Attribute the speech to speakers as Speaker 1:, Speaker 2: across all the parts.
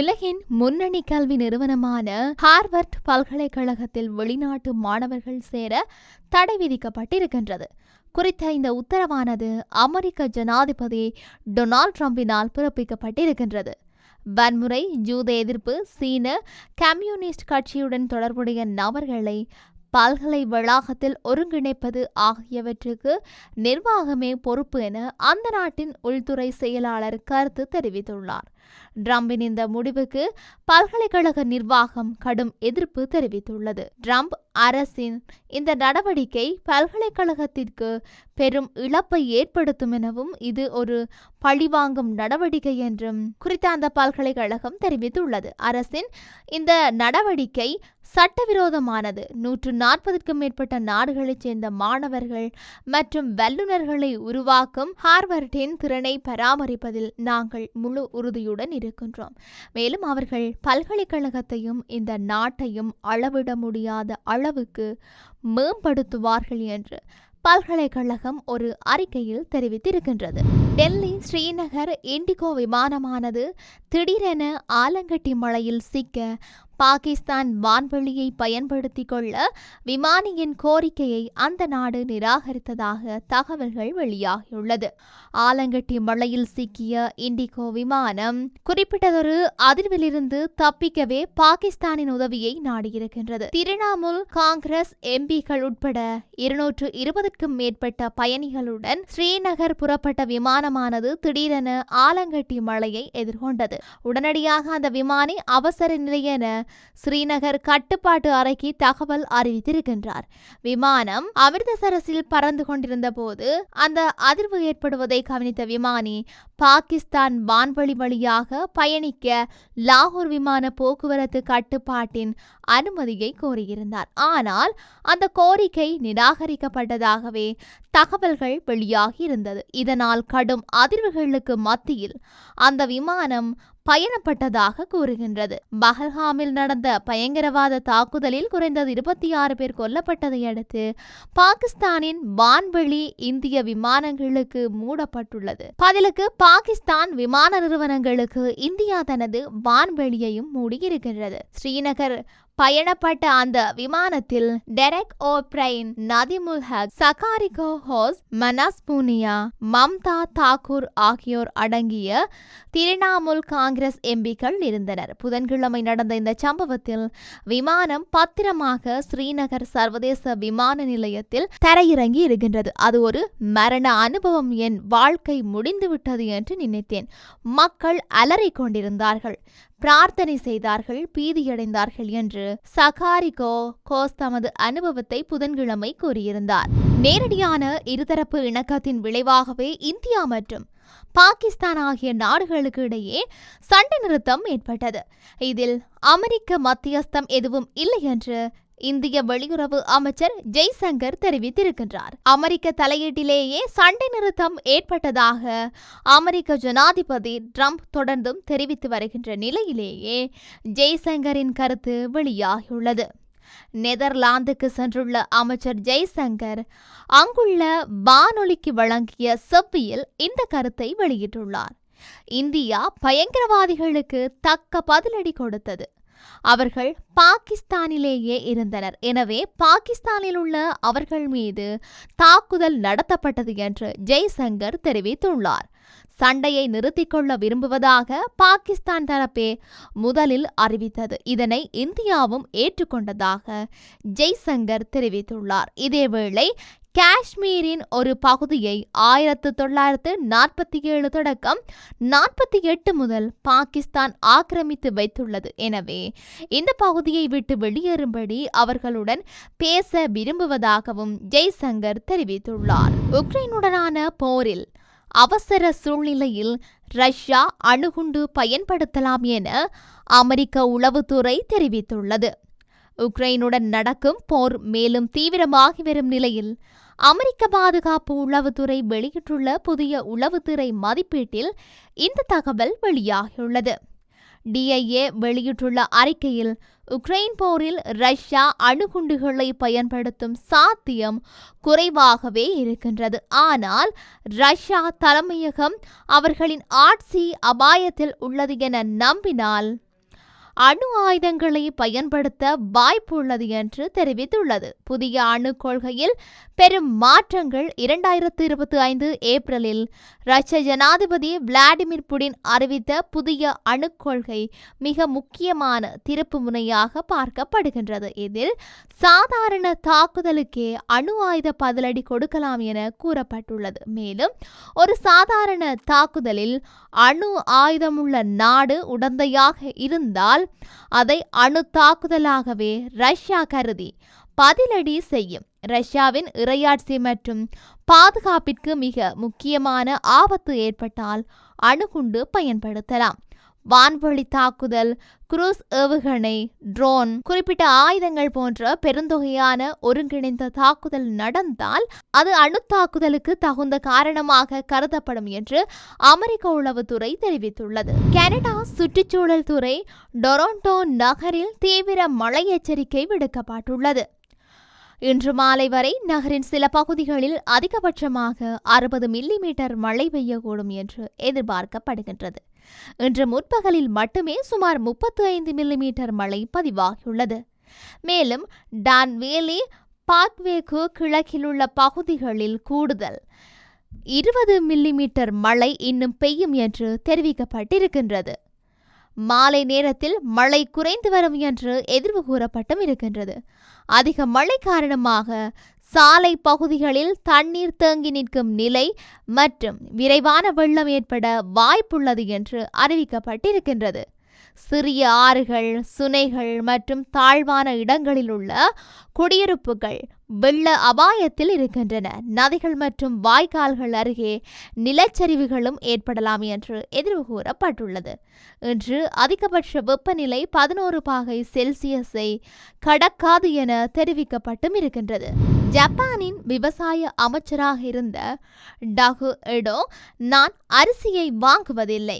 Speaker 1: உலகின் முன்னணி கல்வி நிறுவனமான ஹார்வர்ட் பல்கலைக்கழகத்தில் வெளிநாட்டு மாணவர்கள் சேர தடை விதிக்கப்பட்டிருக்கின்றது. குறித்த இந்த உத்தரவானது அமெரிக்க ஜனாதிபதி டொனால்ட் ட்ரம்பினால் பிறப்பிக்கப்பட்டிருக்கின்றது. வன்முறை ஜூத எதிர்ப்பு சீன கம்யூனிஸ்ட் கட்சியுடன் தொடர்புடைய நபர்களை பல்கலை வளாகத்தில் ஒருங்கிணைப்பது ஆகியவற்றுக்கு நிர்வாகமே பொறுப்பு என அந்த நாட்டின் உள்துறை செயலாளர் கருத்து தெரிவித்துள்ளார். ட்ரம்பின் இந்த முடிவுக்கு பல்கலைக்கழக நிர்வாகம் கடும் எதிர்ப்பு தெரிவித்துள்ளது. ட்ரம்ப் அரசின் இந்த நடவடிக்கை பல்கலைக்கழகத்திற்கு பெரும் இழப்பை ஏற்படுத்தும் எனவும் இது ஒரு பழிவாங்கும் நடவடிக்கை என்றும் குறித்த அந்த பல்கலைக்கழகம் தெரிவித்துள்ளது. அரசின் இந்த நடவடிக்கை சட்டவிரோதமானது. நூற்று நாற்பதுக்கும் மேற்பட்ட நாடுகளைச் சேர்ந்த மாணவர்கள் மற்றும் வல்லுநர்களை உருவாக்கும் ஹார்வர்டின் திறனை பராமரிப்பதில் நாங்கள் முழு உறுதியுடன் இருக்கின்றோம். மேலும் அவர்கள் பல்கலைக்கழகத்தையும் இந்த நாட்டையும் அளவிட முடியாத அளவுக்கு மேம்படுத்துவார்கள் என்று பல்கலைக்கழகம் ஒரு அறிக்கையில் தெரிவித்திருக்கின்றது. டெல்லி ஸ்ரீநகர் இண்டிகோ விமானமானது திடீரென ஆலங்கட்டி மழையில் சிக்க பாகிஸ்தான் வான்வெளியை பயன்படுத்திக் கொள்ள விமானியின் கோரிக்கையை அந்த நாடு நிராகரித்ததாக தகவல்கள் வெளியாகியுள்ளது. ஆலங்கட்டி மழையில் சிக்கிய இண்டிகோ விமானம் குறிப்பிட்டதொரு அதிர்விலிருந்து தப்பிக்கவே பாகிஸ்தானின் உதவியை நாடியிருக்கின்றது. திரிணாமுல் காங்கிரஸ் எம்பிக்கள் உட்பட இருநூற்று இருபதுக்கும் மேற்பட்ட பயணிகளுடன் ஸ்ரீநகர் புறப்பட்ட விமானமானது திடீரென ஆலங்கட்டி மழையை எதிர்கொண்டது. உடனடியாக அந்த விமானி அவசர நிலை என ஸ்ரீநகர் கட்டுப்பாட்டு அறைக்கு தகவல் அறிவித்திருக்கின்றார். விமானம் அமிர்தசரஸில் பறந்து கொண்டிருந்த போது அந்த அதிர்வு ஏற்படுவதை கவனித்த விமானி பாகிஸ்தான் வான்வழி வழியாக பயணிக்க லாகூர் விமான போக்குவரத்து கட்டுப்பாட்டின் அனுமதியை கோரியிருந்தார். ஆனால் அந்த கோரிக்கை நிராகரிக்கப்பட்டதாகவே தகவல்கள் வெளியாகி இருந்தது. இதனால் கடும் அதிர்வுகளுக்கு மத்தியில் அந்த விமானம் பயணப்பட்டதாக கூறுகின்றது. பஹல்ஹாமில் நடந்த பயங்கரவாத தாக்குதலில் குறைந்தது இருபத்தி ஆறு பேர் கொல்லப்பட்டதை அடுத்து பாகிஸ்தானின் வான்வெளி இந்திய விமானங்களுக்கு மூடப்பட்டுள்ளது. பதிலுக்கு பாகிஸ்தான் விமான நிறுவனங்களுக்கு இந்தியா தனது வான்வெளியையும் மூடியிருக்கின்றது. ஸ்ரீநகர் பயணப்பட்ட அந்த விமானத்தில் டெரெக் ஓ பிரைன் நதிமுல் ஹக் சகாரிகோ ஹோஸ் மனாஸ் பூனியா மம்தா தாக்கூர் ஆகியோர் அடங்கிய திரிணாமுல் காங்கிரஸ் எம்பிக்கள் இருந்தனர். புதன்கிழமை நடந்த இந்த சம்பவத்தில் விமானம் பத்திரமாக ஸ்ரீநகர் சர்வதேச விமான நிலையத்தில் தரையிறங்கி இருக்கின்றது. அது ஒரு மரண அனுபவம். என் வாழ்க்கை முடிந்துவிட்டது என்று நினைத்தேன். மக்கள் அலறிக் கொண்டிருந்தார்கள் பிரார்த்தனை செய்தார்கள் பீதியடைந்தார்கள் என்று சகாரிகோ கோஸ் தமது அனுபவத்தை புதன்கிழமை கூறியிருந்தார். நேரடியான இருதரப்பு இணக்கத்தின் விளைவாகவே இந்தியா மற்றும் பாகிஸ்தான் ஆகிய நாடுகளுக்கு இடையே சண்டை நிறுத்தம் ஏற்பட்டது. இதில் அமெரிக்க மத்தியஸ்தம் எதுவும் இல்லை என்று இந்திய வெளியுறவு அமைச்சர் ஜெய்சங்கர் தெரிவித்திருக்கின்றார். அமெரிக்க தலையீட்டிலேயே சண்டை நிறுத்தம் ஏற்பட்டதாக அமெரிக்க ஜனாதிபதி ட்ரம்ப் தொடர்ந்தும் தெரிவித்து வருகின்ற நிலையிலேயே ஜெய்சங்கரின் கருத்து வெளியாகியுள்ளது. நெதர்லாந்துக்கு சென்றுள்ள அமைச்சர் ஜெய்சங்கர் அங்குள்ள வானொலிக்கு வழங்கிய செவ்வியில் இந்த கருத்தை வெளியிட்டுள்ளார். இந்தியா பயங்கரவாதிகளுக்கு தக்க பதிலடி கொடுத்தது. அவர்கள் பாகிஸ்தானிலேயே இருந்தனர். எனவே பாகிஸ்தானில் உள்ள அவர்கள் மீது தாக்குதல் நடத்தப்பட்டது என்று ஜெய்சங்கர் தெரிவித்துள்ளார். சண்டையை நிறுத்திக் கொள்ள விரும்புவதாக பாகிஸ்தான் தரப்பே முதலில் அறிவித்தது. இதனை இந்தியாவும் ஏற்றுக்கொண்டதாக ஜெய்சங்கர் தெரிவித்துள்ளார். இதேவேளை காஷ்மீரின் ஒரு பகுதியை ஆயிரத்து தொள்ளாயிரத்து நாற்பத்தி ஏழு தொடக்கம் நாற்பத்தி எட்டு முதல் பாகிஸ்தான் ஆக்கிரமித்து வைத்துள்ளது. எனவே இந்த பகுதியை விட்டு வெளியேறும்படி அவர்களுடன் பேச விரும்புவதாகவும் ஜெய்சங்கர் தெரிவித்துள்ளார். உக்ரைனுடனான போரில் அவசர சூழ்நிலையில் ரஷ்யா அணுகுண்டு பயன்படுத்தலாம் என அமெரிக்க உளவுத்துறை தெரிவித்துள்ளது. உக்ரைனுடன் நடக்கும் போர் மேலும் தீவிரமாகி வரும் நிலையில் அமெரிக்க பாதுகாப்பு உளவுத்துறை வெளியிட்டுள்ள புதிய உளவுத்துறை மதிப்பீட்டில் இந்த தகவல் வெளியாகியுள்ளது. டிஐஏ வெளியிட்டுள்ள அறிக்கையில் உக்ரைன் போரில் ரஷ்யா அணுகுண்டுகளை பயன்படுத்தும் சாத்தியம் குறைவாகவே இருக்கின்றது. ஆனால் ரஷ்யா தலைமையகம் அவர்களின் ஆட்சி அபாயத்தில் உள்ளது என நம்பினால் அணு ஆயுதங்களை பயன்படுத்த வாய்ப்புள்ளது என்று தெரிவித்துள்ளது. புதிய அணு கொள்கையில் பெரும் மாற்றங்கள் இரண்டாயிரத்து இருபத்தி ஐந்து ஏப்ரலில். ரஷ்ய ஜனாதிபதி விளாடிமிர் புடின் அறிவித்த புதிய அணு கொள்கை மிக முக்கியமான திருப்பு முனையாக பார்க்கப்படுகின்றது. இதில் சாதாரண தாக்குதலுக்கே அணு ஆயுத பதிலடி கொடுக்கலாம் என கூறப்பட்டுள்ளது. மேலும் ஒரு சாதாரண தாக்குதலில் அணு ஆயுதமுள்ள நாடு உடந்தையாக இருந்தால் அதை அணு தாக்குதலாகவே ரஷ்யா கருதி பதிலடி செய்யும். ரஷ்யாவின் இறையாட்சி மற்றும் பாதுகாப்பிற்கு மிக முக்கியமான ஆபத்து ஏற்பட்டால் அணுகுண்டு பயன்படுத்தலாம். வான்வழி தாக்குதல் குரூஸ் ஏவுகணை ட்ரோன் குறிப்பிட்ட ஆயுதங்கள் போன்ற பெருந்தொகையான ஒருங்கிணைந்த தாக்குதல் நடந்தால் அது அணு தாக்குதலுக்கு தகுந்த காரணமாக கருதப்படும் என்று அமெரிக்க உளவுத்துறை தெரிவித்துள்ளது. கனடா சுற்றுச்சூழல் துறை டொரண்டோ நகரில் தீவிர மழை எச்சரிக்கை விடுக்கப்பட்டுள்ளது. இன்று மாலை வரை நகரின் சில பகுதிகளில் அதிகபட்சமாக அறுபது மில்லிமீட்டர் மழை பெய்யக்கூடும் என்று எதிர்பார்க்கப்படுகின்றது. இன்று முற்பகலில் மட்டுமே சுமார் முப்பத்து ஐந்து மில்லிமீட்டர் மழை பதிவாகியுள்ளது. மேலும் டான்வேலி பாக்வேக்கு கிழக்கில் உள்ள பகுதிகளில் கூடுதல் இருபது மில்லிமீட்டர் மழை இன்னும் பெய்யும் என்று தெரிவிக்கப்பட்டிருக்கின்றது. மாலை நேரத்தில் மழை குறைந்து வரும் என்று எதிர்வு கூறப்பட்டும் இருக்கின்றது. அதிக மழை காரணமாக சாலை பகுதிகளில் தண்ணீர் தேங்கி நிற்கும் நிலை மற்றும் விரைவான வெள்ளம் ஏற்பட வாய்ப்புள்ளது என்று அறிவிக்கப்பட்டிருக்கின்றது. சிறிய ஆறுகள் சுனைகள் மற்றும் தாழ்வான இடங்களில் உள்ள குடியிருப்புகள் வெள்ள அபாயத்தில் இருக்கின்றன. நதிகள் மற்றும் வாய்க்கால்கள் அருகே நிலச்சரிவுகளும் ஏற்படலாம் என்று எதிர்வு கூறப்பட்டுள்ளது. இன்று அதிகபட்ச வெப்பநிலை பதினோரு பாகை செல்சியஸை கடக்காது என தெரிவிக்கப்பட்டும் இருக்கின்றது. ஜப்பானின் விவசாய அமைச்சராக இருந்த டகு எடோ நான் அரிசியை வாங்குவதில்லை.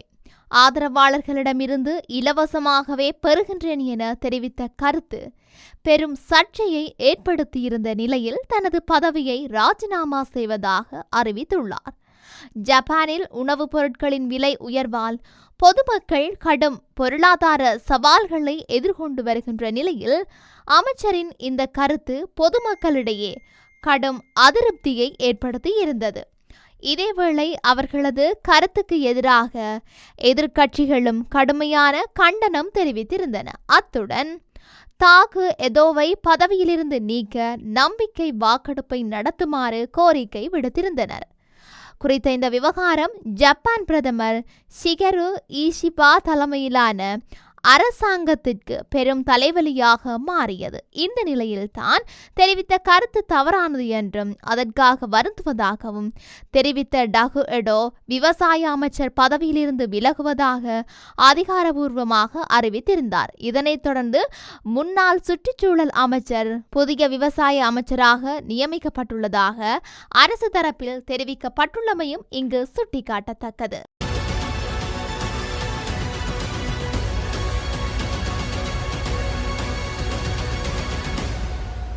Speaker 1: ஆதரவாளர்களிடமிருந்து இலவசமாகவே பெறுகின்றேன் என தெரிவித்த கருத்து பெரும் சர்ச்சையை ஏற்படுத்தியிருந்த நிலையில் தனது பதவியை ராஜினாமா செய்வதாக அறிவித்துள்ளார். ஜப்பானில் உணவுப் பொருட்களின் விலை உயர்வால் பொதுமக்கள் கடும் பொருளாதார சவால்களை எதிர்கொண்டு வருகின்ற நிலையில் அமைச்சரின் இந்த கருத்து பொதுமக்களிடையே கடும் அதிருப்தியை ஏற்படுத்தி இருந்தது இதேவேளை அவர்களது கருத்துக்கு எதிராக எதிர்க்கட்சிகளும் கடுமையான கண்டனம் தெரிவித்திருந்தன. அத்துடன் தாகு எதோவை பதவியிலிருந்து நீக்க நம்பிக்கை வாக்கெடுப்பை நடத்துமாறு கோரிக்கை விடுத்திருந்தனர். குறித்த இந்த விவகாரம் ஜப்பான் பிரதமர் ஷிகரு ஈஷிபா தலைமையிலான அரசாங்கத்திற்கு பெரும் தலைவலியாக மாறியது. இந்த நிலையில்தான் தெரிவித்த கருத்து தவறானது என்றும் அதற்காக வருந்துவதாகவும் தெரிவித்த டகு எடோ விவசாய அமைச்சர் பதவியிலிருந்து விலகுவதாக அதிகாரபூர்வமாக அறிவித்திருந்தார். இதனைத் தொடர்ந்து முன்னாள் சுற்றுச்சூழல் அமைச்சர் புதிய விவசாய அமைச்சராக நியமிக்கப்பட்டுள்ளதாக அரசு தரப்பில் தெரிவிக்கப்பட்டுள்ளமையும் இங்கு சுட்டிக்காட்டத்தக்கது.